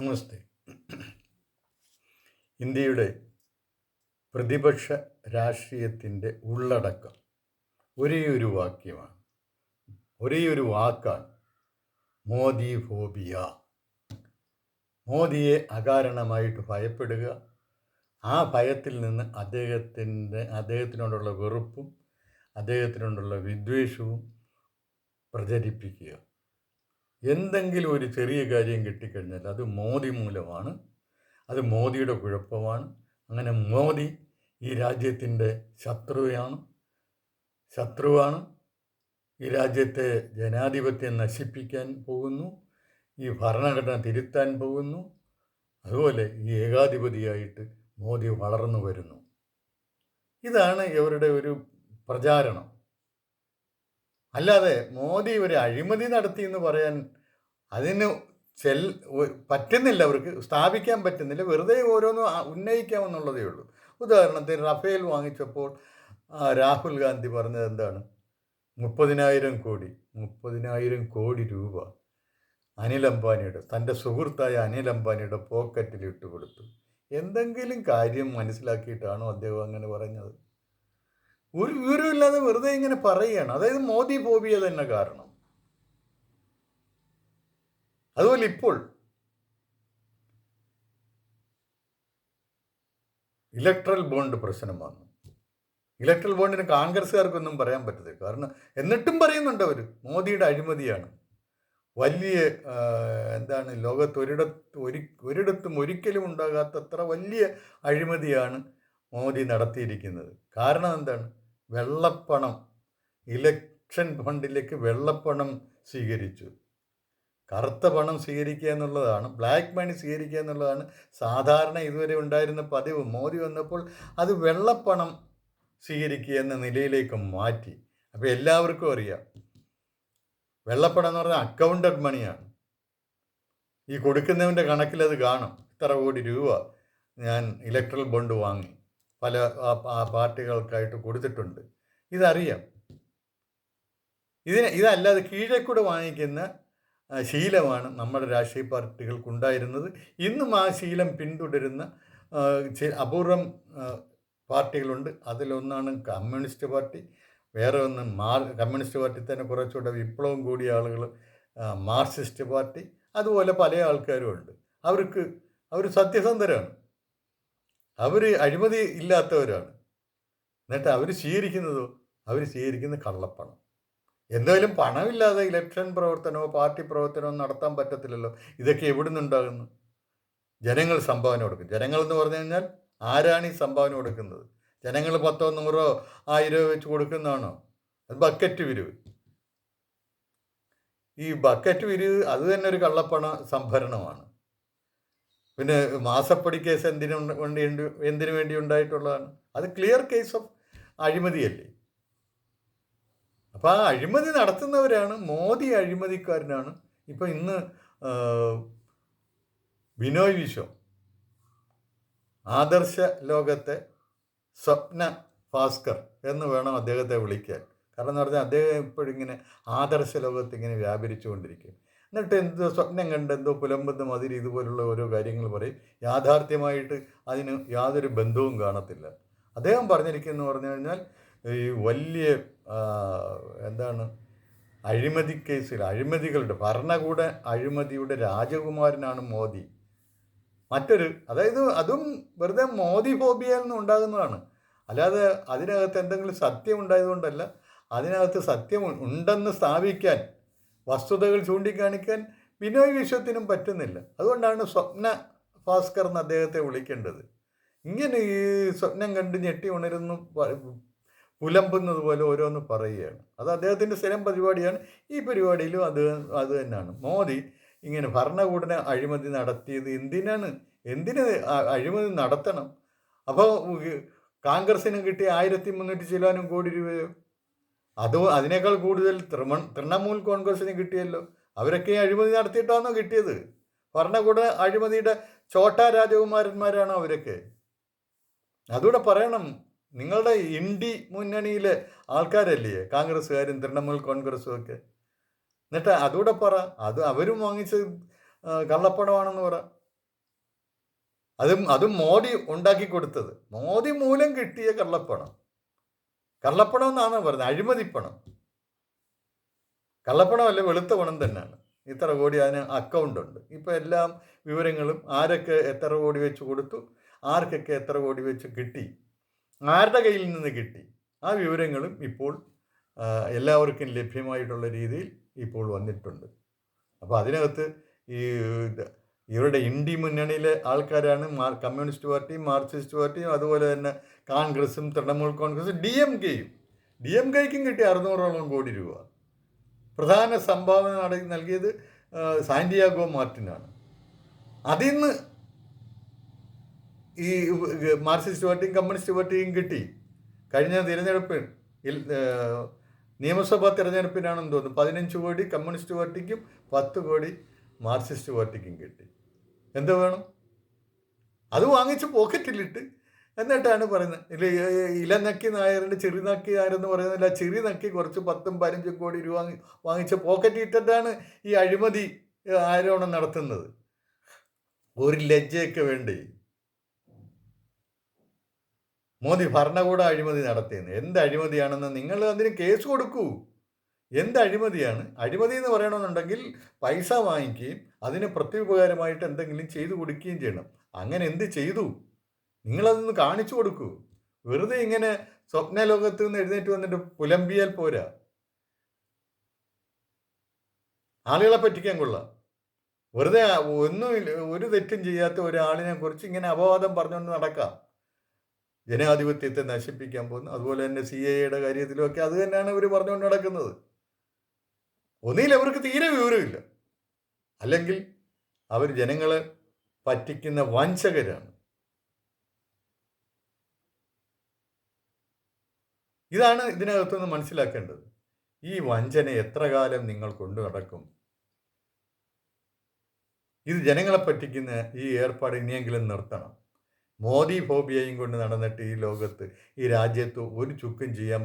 നമസ്തേ. ഇന്ത്യയുടെ പ്രതിപക്ഷ രാഷ്ട്രീയത്തിന്റെ ഉള്ളടക്കം ഒരേ ഒരു വാക്യമാണ്. ഒരേ ഒരു വാക്കാണ് മോദി ഫോബിയ. മോദിയെ അകാരണമായിട്ട് ഭയപ്പെടുക ആ ഭയത്തിൽ നിന്ന് അദ്ദേഹത്തിന്റെ അദ്ദേഹത്തിനോടുള്ള വെറുപ്പും അദ്ദേഹത്തിനോടുള്ള വിദ്വേഷവും പ്രചരിപ്പിക്കുക. എന്തെങ്കിലും ഒരു ചെറിയ കാര്യം കിട്ടിക്കഴിഞ്ഞാൽ അത് മോദി മൂലമാണ് അത് മോദിയുടെ കുഴപ്പമാണ്. അങ്ങനെ മോദി ഈ രാജ്യത്തിന്റെ ശത്രുവാണ് ശത്രുവാണ്. ഈ രാജ്യത്തെ ജനാധിപത്യം നശിപ്പിക്കാൻ പോകുന്നു ഈ ഭരണഘടന തിരുത്താൻ പോകുന്നു. അതുപോലെ ഈ ഏകാധിപതിയായിട്ട് മോദി വളർന്നു വരുന്നു. ഇതാണ് ഇവരുടെ ഒരു പ്രചാരണം. അല്ലാതെ മോദി ഒരു അഴിമതി നടത്തി എന്ന് പറയാൻ അതിന് ചെൽ പറ്റുന്നില്ല അവർക്ക് സ്ഥാപിക്കാൻ പറ്റുന്നില്ല. വെറുതെ ഓരോന്ന് ഉന്നയിക്കാം ഉന്നയിക്കാമെന്നുള്ളതേ ഉള്ളൂ. ഉദാഹരണത്തിന് റഫേൽ വാങ്ങിച്ചപ്പോൾ രാഹുൽ ഗാന്ധി പറഞ്ഞത് എന്താണ്? മുപ്പതിനായിരം കോടി മുപ്പതിനായിരം കോടി രൂപ അനിൽ അംബാനിയുടെ തന്റെ സുഹൃത്തായ അനിൽ അംബാനിയുടെ പോക്കറ്റിൽ ഇട്ട് കൊടുത്തു. എന്തെങ്കിലും കാര്യം മനസ്സിലാക്കിയിട്ടാണോ അദ്ദേഹം അങ്ങനെ പറഞ്ഞത്? ഒരു വിവരമില്ലാതെ വെറുതെ ഇങ്ങനെ പറയുകയാണ്. അതായത് മോദി ഫോബിയ തന്നെ കാരണം. അതുപോലെ ഇപ്പോൾ ഇലക്ട്രൽ ബോണ്ട് പ്രശ്നം വന്നു ഇലക്ട്രൽ ബോണ്ടിന് കോൺഗ്രസ്സുകാർക്കൊന്നും പറയാൻ പറ്റത്തില്ല. കാരണം എന്നിട്ടും പറയുന്നുണ്ട് അവർ മോദിയുടെ അഴിമതിയാണ്. വലിയ എന്താണ് ലോകത്ത് ഒരിടത്ത് ഒരു ഒരിടത്തും ഒരിക്കലും ഉണ്ടാകാത്തത്ര വലിയ അഴിമതിയാണ് മോദി നടത്തിയിരിക്കുന്നത്. കാരണം എന്താണ്? വെള്ളപ്പണം ഇലക്ഷൻ ഫണ്ടിലേക്ക് വെള്ളപ്പണം സ്വീകരിച്ചു. കറുത്ത പണം സ്വീകരിക്കുക എന്നുള്ളതാണ് ബ്ലാക്ക് മണി സ്വീകരിക്കുക എന്നുള്ളതാണ്. സാധാരണ ഇതുവരെ ഉണ്ടായിരുന്ന പതിവ്. മോദി വന്നപ്പോൾ അത് വെള്ളപ്പണം സ്വീകരിക്കുക എന്ന നിലയിലേക്ക് മാറ്റി. അപ്പോൾ എല്ലാവർക്കും അറിയാം. വെള്ളപ്പണം എന്ന് പറഞ്ഞാൽ അക്കൗണ്ടഡ് മണിയാണ് ഈ കൊടുക്കുന്നവന്റെ കണക്കിൽ അത് കാണും. ഇത്ര കോടി രൂപ ഞാൻ ഇലക്ട്രൽ ബോണ്ട് വാങ്ങി. പല പാർട്ടികൾക്കായിട്ട് കൊടുത്തിട്ടുണ്ട്. ഇതറിയാം. ഇതിന് ഇതല്ലാതെ കീഴെ വാങ്ങിക്കുന്ന ശീലമാണ് നമ്മുടെ രാഷ്ട്രീയ പാർട്ടികൾക്കുണ്ടായിരുന്നത്. ഇന്നും ആ ശീലം പിന്തുടരുന്ന അപൂർവം പാർട്ടികളുണ്ട്. അതിലൊന്നാണ് കമ്മ്യൂണിസ്റ്റ് പാർട്ടി. വേറെ ഒന്ന് മാർ കമ്മ്യൂണിസ്റ്റ് പാർട്ടി തന്നെ കുറച്ചുകൂടെ വിപ്ലവം കൂടിയ ആളുകൾ മാർക്സിസ്റ്റ് പാർട്ടി. അതുപോലെ പല ആൾക്കാരും ഉണ്ട്. അവർക്ക് അവർ സത്യസന്ധരാണ്. അവർ അഴിമതി ഇല്ലാത്തവരാണ്. എന്നിട്ട് അവർ സ്വീകരിക്കുന്നതോ അവർ സ്വീകരിക്കുന്ന കള്ളപ്പണം. എന്തായാലും പണമില്ലാതെ ഇലക്ഷൻ പ്രവർത്തനമോ പാർട്ടി പ്രവർത്തനമോ നടത്താൻ പറ്റത്തില്ലല്ലോ. ഇതൊക്കെ എവിടെ നിന്നുണ്ടാകുന്നു ജനങ്ങൾ സംഭാവന കൊടുക്കും. ജനങ്ങൾ എന്ന് പറഞ്ഞു കഴിഞ്ഞാൽ ആരാണ് ഈ സംഭാവന കൊടുക്കുന്നത്? ജനങ്ങൾ പത്തോ നൂറോ ആയിരോ വെച്ച് കൊടുക്കുന്നതാണോ? അത് ബക്കറ്റ് വിരിവ്. ഈ ബക്കറ്റ് വിരിവ് അത് തന്നെ ഒരു കള്ളപ്പണ സംഭരണമാണ്. പിന്നെ മാസപ്പടി കേസ് എന്തിനു വേണ്ടി എന്തിനു വേണ്ടി ഉണ്ടായിട്ടുള്ളതാണ്? അത് ക്ലിയർ കേസ് ഓഫ് അഴിമതിയല്ലേ? അപ്പോൾ ആ അഴിമതി നടത്തുന്നവരാണ് മോദി അഴിമതിക്കാരനാണ്. ഇപ്പോൾ ഇന്ന് ബിനോയ് വിശ്വം ആദർശ ലോകത്തെ സ്വപ്ന ഭാസ്കർ എന്ന് വേണം അദ്ദേഹത്തെ വിളിക്കാൻ. കാരണം എന്ന് പറഞ്ഞാൽ അദ്ദേഹം ഇപ്പോഴിങ്ങനെ ആദർശ ലോകത്ത് ഇങ്ങനെ വ്യാപരിച്ചുകൊണ്ടിരിക്കും. എന്നിട്ട് എന്തോ സ്വപ്നം കണ്ട് എന്തോ പുലമ്പെന്ന് മതിരി ഇതുപോലുള്ള ഓരോ കാര്യങ്ങൾ പറയും. യാഥാർത്ഥ്യമായിട്ട് അതിന് യാതൊരു ബന്ധവും കാണത്തില്ല. അദ്ദേഹം പറഞ്ഞിരിക്കുന്നു പറഞ്ഞു കഴിഞ്ഞാൽ ഈ വലിയ എന്താണ് അഴിമതി കേസിൽ അഴിമതികളുടെ ഭരണകൂട അഴിമതിയുടെ രാജകുമാരനാണ് മോദി. മറ്റൊരു അതായത് അതും വെറുതെ മോദി ഫോബിയയിൽ നിന്ന് ഉണ്ടാകുന്നതാണ്. അല്ലാതെ അതിനകത്ത് എന്തെങ്കിലും സത്യം ഉണ്ടായതുകൊണ്ടല്ല അതിനകത്ത് സത്യം ഉണ്ടെന്ന് സ്ഥാപിക്കാൻ വസ്തുതകൾ ചൂണ്ടിക്കാണിക്കാൻ ബിനോയ് വിശ്വത്തിനും പറ്റുന്നില്ല. അതുകൊണ്ടാണ് സ്വപ്ന ഭാസ്കർ എന്ന് അദ്ദേഹത്തെ വിളിക്കേണ്ടത്. ഇങ്ങനെ ഈ സ്വപ്നം കണ്ട് ഞെട്ടി ഉണരുന്നു പുലമ്പുന്നത് പോലെ ഓരോന്ന് പറയുകയാണ്. അത് അദ്ദേഹത്തിന്റെ സ്ഥിരം പരിപാടിയാണ്. ഈ പരിപാടിയിലും അത് അത് തന്നെയാണ്. മോദി ഇങ്ങനെ ഭരണകൂടന അഴിമതി നടത്തിയത് എന്തിനാണ്? എന്തിന് അഴിമതി നടത്തണം? അപ്പോൾ കോൺഗ്രസിന് കിട്ടിയ ആയിരത്തി മുന്നൂറ്റി ചിലവാനും കോടി രൂപയോ? അത് അതിനേക്കാൾ കൂടുതൽ തൃമ തൃണമൂൽ കോൺഗ്രസിന് കിട്ടിയല്ലോ. അവരൊക്കെ അഴിമതി നടത്തിയിട്ടാണോ കിട്ടിയത്? ഭരണകൂട അഴിമതിയുടെ ചോട്ടാ രാജകുമാരന്മാരാണോ അവരൊക്കെ? അതുകൂടെ പറയണം. നിങ്ങളുടെ ഇന്ത്യ മുന്നണിയിലെ ആൾക്കാരല്ലേ? കോൺഗ്രസ്സുകാരും തൃണമൂൽ കോൺഗ്രസ്സും ഒക്കെ എന്നിട്ട് അതുകൂടെ പറ. അത് അവരും വാങ്ങിച്ച് കള്ളപ്പണമാണെന്ന് പറ. അതും അതും മോദി ഉണ്ടാക്കി കൊടുത്തത്. മോദി മൂലം കിട്ടിയ കള്ളപ്പണം. കള്ളപ്പണം എന്നാണ് പറയുന്നത് അഴിമതിപ്പണം. കള്ളപ്പണമല്ല വെളുത്ത പണം തന്നെയാണ്. ഇത്ര കോടി അതിന് അക്കൗണ്ട് ഉണ്ട്. ഇപ്പോൾ എല്ലാം വിവരങ്ങളും ആരൊക്കെ എത്ര കോടി വെച്ച് കൊടുത്തു ആർക്കൊക്കെ എത്ര കോടി വെച്ച് കിട്ടി. ആരുടെ കയ്യിൽ നിന്ന് കിട്ടി? ആ വിവരങ്ങളും ഇപ്പോൾ എല്ലാവർക്കും ലഭ്യമായിട്ടുള്ള രീതിയിൽ ഇപ്പോൾ വന്നിട്ടുണ്ട്. അപ്പോൾ അതിനകത്ത് ഈ ഇവരുടെ ഇന്ത്യ മുന്നണിയിലെ ആൾക്കാരാണ് മാർ കമ്മ്യൂണിസ്റ്റ് പാർട്ടിയും മാർക്സിസ്റ്റ് പാർട്ടിയും അതുപോലെ തന്നെ കോൺഗ്രസും തൃണമൂൽ കോൺഗ്രസും ഡി എം കെയും. ഡി എം കെക്കും കിട്ടി അറുന്നൂറോളം കോടി രൂപ. പ്രധാന സംഭാവന നൽകിയത് സാന്റിയാഗോ മാർട്ടിനാണ്. അതിൽ നിന്ന് ഈ മാർക്സിസ്റ്റ് പാർട്ടിയും കമ്മ്യൂണിസ്റ്റ് പാർട്ടിയും കിട്ടി. കഴിഞ്ഞ തിരഞ്ഞെടുപ്പിൽ നിയമസഭാ തിരഞ്ഞെടുപ്പിനാണെന്ന് തോന്നുന്നു പതിനഞ്ച് കോടി കമ്മ്യൂണിസ്റ്റ് പാർട്ടിക്കും പത്ത് കോടി മാർക്സിസ്റ്റ് പാർട്ടിക്കും കിട്ടി. എന്ത് വേണം? അത് വാങ്ങിച്ച് പോക്കറ്റിലിട്ട്. എന്നിട്ടാണ് പറയുന്നത്. ഇല്ല ഇല നക്കി നായരുടെ ചെറി നക്കി നായരെന്ന് പറയുന്നില്ല ചെറി നക്കി കുറച്ച് പത്തും പതിനഞ്ചും കോടി രൂപ വാങ്ങി വാങ്ങിച്ച് പോക്കറ്റ് ഇട്ടിട്ടാണ് ഈ അഴിമതി ആരോപണം നടത്തുന്നത്. ഒരു ലജ്ജയൊക്കെ വേണ്ടേ? മോദി ഭരണകൂട അഴിമതി നടത്തിയെന്ന്. എന്ത് അഴിമതിയാണെന്ന് നിങ്ങൾ അതിന് കേസ് കൊടുക്കൂ. എന്ത് അഴിമതിയാണ്? അഴിമതി എന്ന് പറയണമെന്നുണ്ടെങ്കിൽ പൈസ വാങ്ങിക്കുകയും അതിന് പ്രത്യുപകാരമായിട്ട് എന്തെങ്കിലും ചെയ്തു കൊടുക്കുകയും ചെയ്യണം. അങ്ങനെ എന്ത് ചെയ്തു? നിങ്ങളതൊന്ന് കാണിച്ചു കൊടുക്കൂ. വെറുതെ ഇങ്ങനെ സ്വപ്ന ലോകത്ത് നിന്ന് എഴുന്നേറ്റ് വന്നിട്ട് പുലമ്പിയാൽ പോരാ. ആളുകളെ പറ്റിക്കാൻ കൊള്ളാം. വെറുതെ ഒന്നും ഒരു തെറ്റും ചെയ്യാത്ത ഒരാളിനെ കുറിച്ച് ഇങ്ങനെ അപവാദം പറഞ്ഞുകൊണ്ട് നടക്കാം. ജനാധിപത്യത്തെ നശിപ്പിക്കാൻ പോകുന്നു. അതുപോലെ തന്നെ സി എ യുടെ കാര്യത്തിലുമൊക്കെ അത് തന്നെയാണ് ഇവർ പറഞ്ഞുകൊണ്ട് നടക്കുന്നത്. ഒന്നിയിൽ അവർക്ക് തീരെ വിവരമില്ല. അല്ലെങ്കിൽ അവർ ജനങ്ങളെ പറ്റിക്കുന്ന വഞ്ചകരാണ്. ഇതാണ് ഇതിനകത്തുനിന്ന് മനസ്സിലാക്കേണ്ടത്. ഈ വഞ്ചന എത്ര കാലം നിങ്ങൾ കൊണ്ടു നടക്കും? ഇത് ജനങ്ങളെ പറ്റിക്കുന്ന ഈ ഏർപ്പാട് ഇനിയെങ്കിലും നിർത്തണം. മോദി ഫോബിയയും കൊണ്ട് നടന്നിട്ട് ഈ ലോകത്ത് ഈ രാജ്യത്ത് ഒരു ചുക്കും ചെയ്യാൻ